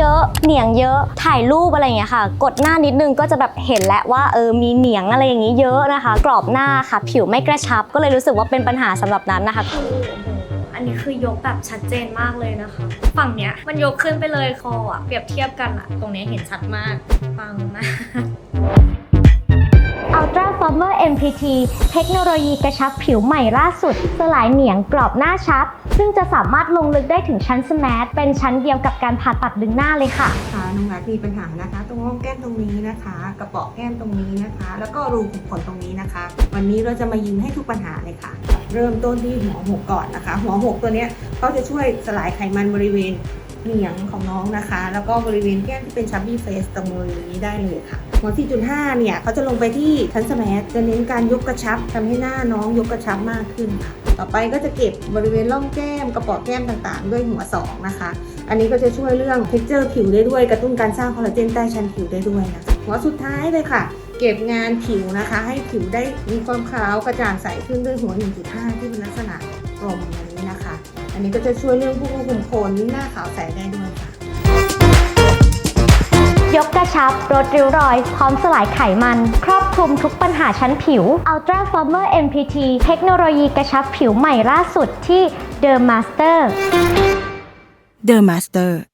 เยอะ เหนียงเยอะ ถ่ายรูปอะไรอย่างเงี้ยค่ะ กดหน้านิดนึงก็จะแบบเห็นแล้วว่าเออมีเหนียงอะไรอย่างงี้เยอะนะคะ กรอบหน้าค่ะ ผิวไม่กระชับ ก็เลยรู้สึกว่าเป็นปัญหาสำหรับนั้นนะคะ อันนี้คือยกแบบชัดเจนมากเลยนะคะ ฝั่งเนี้ยมันยกขึ้นไปเลยคออะเปรียบเทียบกันอะตรงเนี้ยเห็นชัดมาก ฟังมาก Ultra Former MPT เทคโนโลยีกระชับผิวใหม่ล่าสุด สลายเหนียงกรอบหน้าชัด ซึ่งจะสามารถลงลึกได้ถึงชั้นสแมทเป็นชั้นเดียวกับการผ่าตัดดึงหน้าเลยค่ะ ค่ะน้องรัฐมีปัญหานะคะ ตรงร่องแก้มตรงนี้นะคะ กระเป๋อแก้มตรงนี้นะคะ แล้วก็รูขุมขนตรงนี้นะคะ วันนี้เราจะมายิงให้ทุกปัญหาเลยค่ะ เริ่มต้นที่หัวหกก่อนนะคะ หัวหกตัวเนี้ยเขาจะช่วยสลายไขมันบริเวณเหนียงของน้องนะคะ แล้วก็บริเวณแก้มที่เป็นชับบี้เฟสตรงบริเวณนี้ได้เลยค่ะ หัว 4.5 เนี่ยเขาจะลงไปที่ชั้นสมทจะเน้นการยกกระชับทำให้หน้าน้องยกกระชับมากขึ้นค่ะ ต่อไปก็จะเก็บบริเวณร่องแก้มกระป๋อแก้มต่างๆ ด้วยหัวสองนะคะ อันนี้ก็จะช่วยเรื่อง texture ผิวได้ด้วยกระตุ้นการสร้างคอลลาเจนใต้ชั้นผิวได้ด้วยนะหัวสุดท้ายเลยค่ะเก็บงานผิวนะคะ ให้ผิวได้มีความขาวกระจ่างใสขึ้นด้วยหัว 1.5 ที่เป็นลักษณะกลมแบบนี้นะคะ อันนี้ก็จะช่วยเรื่องพวกรูขุมขนหน้าขาวใสได้ด้วยค่ะ ชับลดริ้วรอย พร้อมสลายไขมัน ครอบคลุมทุกปัญหาชั้นผิว Ultra Former MPT เทคโนโลยีกระชับผิวใหม่ล่าสุดที่ The Master The Master